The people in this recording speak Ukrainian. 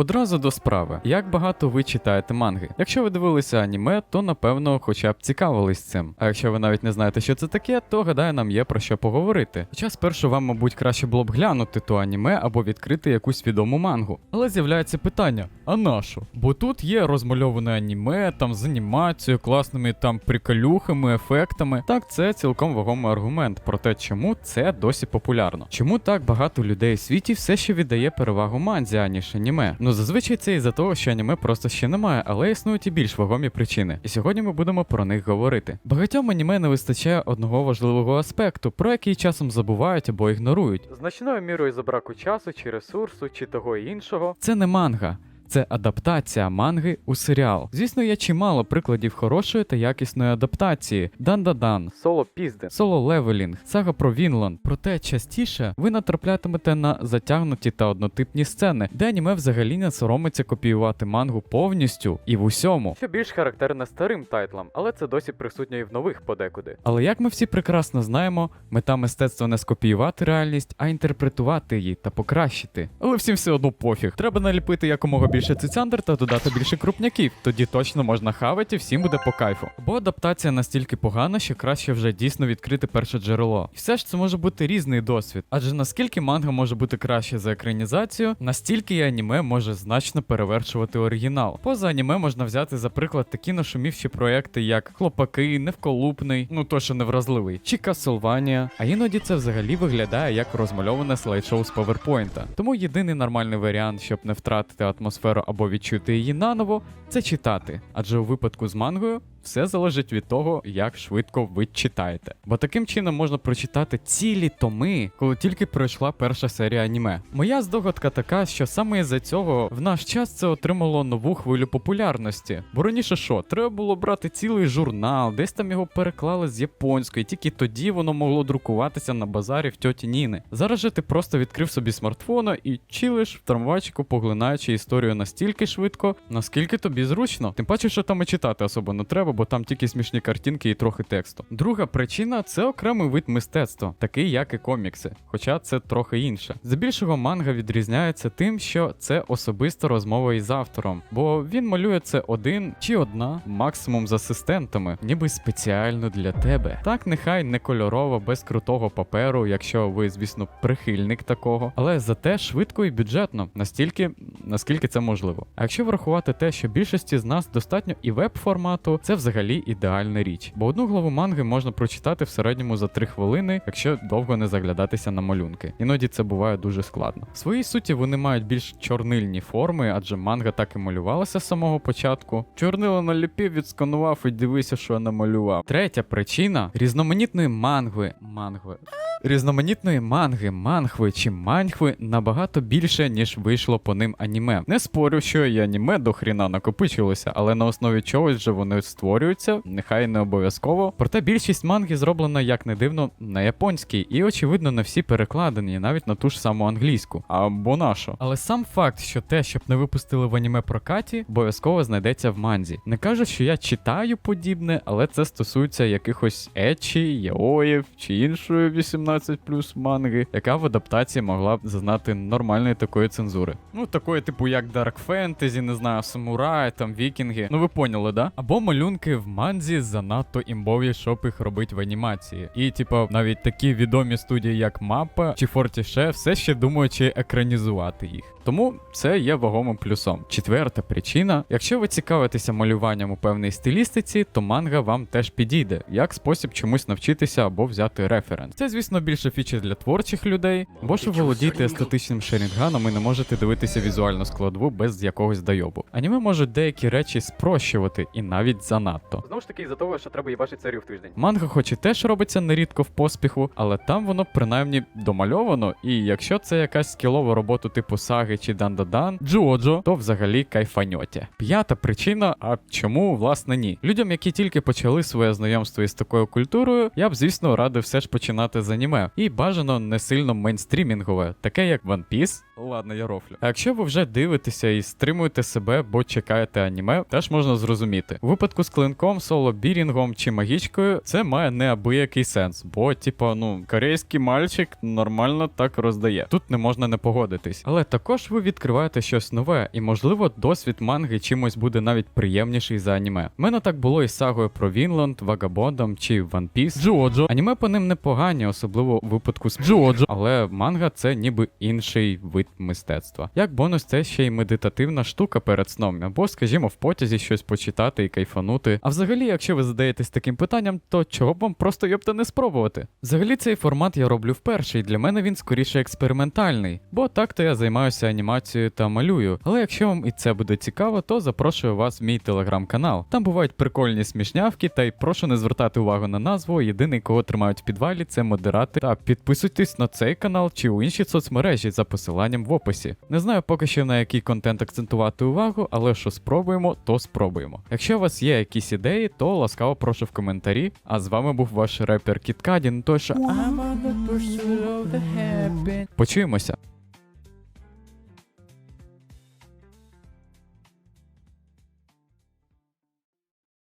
Одразу до справи. Як багато ви читаєте манги? Якщо ви дивилися аніме, то напевно хоча б цікавились цим. А якщо ви навіть не знаєте, що це таке, то гадаю, нам є про що поговорити. Хоча спершу вам, мабуть, краще було б глянути то аніме або відкрити якусь відому мангу. Але з'являється питання: а нащо? Бо тут є розмальоване аніме, там з анімацією, класними там приколюхами, ефектами. Так, це цілком вагомий аргумент про те, чому це досі популярно. Чому так багато людей у світі все ще віддає перевагу манзі, аніж аніме? Ну зазвичай це із-за того, що аніме просто ще немає, але існують і більш вагомі причини. І сьогодні ми будемо про них говорити. Багатьом аніме не вистачає одного важливого аспекту, про який часом забувають або ігнорують. Значною мірою за браку часу чи ресурсу, чи того і іншого. Це не манга. Це адаптація манги у серіал. Звісно, є чимало прикладів хорошої та якісної адаптації: Дан-да-дан, соло пізден, соло левелінг, сага про Вінланд. Проте частіше ви натраплятимете на затягнуті та однотипні сцени, де аніме взагалі не соромиться копіювати мангу повністю і в усьому. Що більш характерне старим тайтлам, але це досі присутньо і в нових подекуди. Але як ми всі прекрасно знаємо, мета мистецтва не скопіювати реальність, а інтерпретувати її та покращити. Але всім все одно пофіг. Треба наліпити якомога більше цицяндр та додати більше крупняків. Тоді точно можна хавати всім буде по кайфу. Бо адаптація настільки погана, що краще вже дійсно відкрити перше джерело. І все ж це може бути різний досвід. Адже наскільки манга може бути краще за екранізацію, настільки і аніме може значно перевершувати оригінал. Поза аніме можна взяти за приклад такі нашумівші проекти, як Хлопаки, Невколупний, ну то що невразливий, чи Castlevania, а іноді це взагалі виглядає як розмальоване слайд-шоу з PowerPoint. Тому єдиний нормальний варіант, щоб не втратити атмосферу або відчути її наново, це читати. Адже у випадку з мангою все залежить від того, як швидко ви читаєте. Бо таким чином можна прочитати цілі томи, коли тільки пройшла перша серія аніме. Моя здогадка така, що саме із-за цього в наш час це отримало нову хвилю популярності. Бо раніше що, треба було брати цілий журнал, десь там його переклали з японської, тільки тоді воно могло друкуватися на базарі в тьоті Ніни. Зараз же ти просто відкрив собі смартфона і чилиш в трамвайчику, поглинаючи історію настільки швидко, наскільки тобі зручно. Тим паче, що там і читати особо не треба, бо там тільки смішні картинки і трохи тексту. Друга причина це окремий вид мистецтва, такий як і комікси, хоча це трохи інше. Здебільшого манга відрізняється тим, що це особиста розмова із автором, бо він малює це один чи одна, максимум з асистентами, ніби спеціально для тебе. Так, нехай не кольорово, без крутого паперу, якщо ви, звісно, прихильник такого, але зате швидко і бюджетно, настільки, наскільки це можливо. А якщо врахувати те, що більшості з нас достатньо і веб-формату, це взагалі ідеальна річ. Бо одну главу манги можна прочитати в середньому за 3 хвилини, якщо довго не заглядатися на малюнки. Іноді це буває дуже складно. В своїй суті вони мають більш чорнильні форми, адже манга так і малювалася з самого початку. Чорнило наліпів, відсканував і дивися, що я намалював. Третя причина різноманітної мангви. Мангви. Різноманітної манги, мангви чи манхви набагато більше, ніж вийшло по ним аніме. Не спорю, що і аніме до хріна накопичилося, але на основі чогось же вони створюються, нехай не обов'язково. Проте більшість манги зроблена, як не дивно, на японській, і очевидно не всі перекладені, навіть на ту ж саму англійську. Або нашу. Але сам факт, що те, щоб не випустили в аніме прокаті, обов'язково знайдеться в манзі. Не кажу, що я читаю подібне, але це стосується якихось ечі, яоїв чи іншої 18 плюс манги, яка в адаптації могла б зазнати нормальної такої цензури. Ну, такої, типу, як Dark Fantasy, не знаю, самурай, там вікінги. Ну ви поняли, да? Або малюнки в манзі занадто імбові, щоб їх робити в анімації. І, типу, навіть такі відомі студії, як Мапа чи Fortiche, все ще думають, чи екранізувати їх. Тому це є вагомим плюсом. Четверта причина: якщо ви цікавитеся малюванням у певній стилістиці, то манга вам теж підійде, як спосіб чомусь навчитися або взяти референс. Це, звісно, більше фічі для творчих людей, бо ж ви володієте естетичним шерінганом і не можете дивитися візуальну складову без якогось дайобу. Аніме можуть деякі речі спрощувати і навіть занадто. Знову ж таки, із-за того, що треба їбачити серію в тиждень. Манга, хоч і теж робиться нерідко в поспіху, але там воно принаймні домальовано, і якщо це якась скілова робота типу саги чи дандадан, джоджо, то взагалі кайфаньоті. П'ята причина, а чому власне ні? Людям, які тільки почали своє знайомство із такою культурою, я б, звісно, радив все ж починати з аніме. І бажано не сильно мейнстрімінгове, таке як One Piece. Ладно, я рофлю. А якщо ви вже дивитеся і стримуєте себе, бо чекаєте аніме, теж можна зрозуміти. У випадку клинком, соло-бірінгом чи магічкою, це має неабиякий сенс, бо, типа, ну, корейський мальчик нормально так роздає. Тут не можна не погодитись. Але також ви відкриваєте щось нове, і можливо, досвід манги чимось буде навіть приємніший за аніме. У мене так було із сагою про Вінланд, Вагабондом чи One Piece. Джоджо. Аніме по ним непогані, особливо у випадку з Джоджо. Але манга це ніби інший вид мистецтва. Як бонус, це ще й медитативна штука перед сном, або, скажімо, в потязі щось почитати і кайфанути. А взагалі, якщо ви задаєтесь таким питанням, то чого б вам просто йопта не спробувати? Взагалі, цей формат я роблю вперше, і для мене він скоріше експериментальний, бо так-то я займаюся анімацією та малюю. Але якщо вам і це буде цікаво, то запрошую вас в мій телеграм-канал. Там бувають прикольні смішнявки, та й прошу не звертати увагу на назву. Єдиний, кого тримають в підвалі, це модератор. Та підписуйтесь на цей канал чи у інші соцмережі за посиланням в описі. Не знаю поки що на який контент акцентувати увагу, але що спробуємо, то спробуємо. Якщо у вас є якісь ідеї, то ласкаво прошу в коментарі. А з вами був ваш репер Кіткадін. Happy. Почуємося.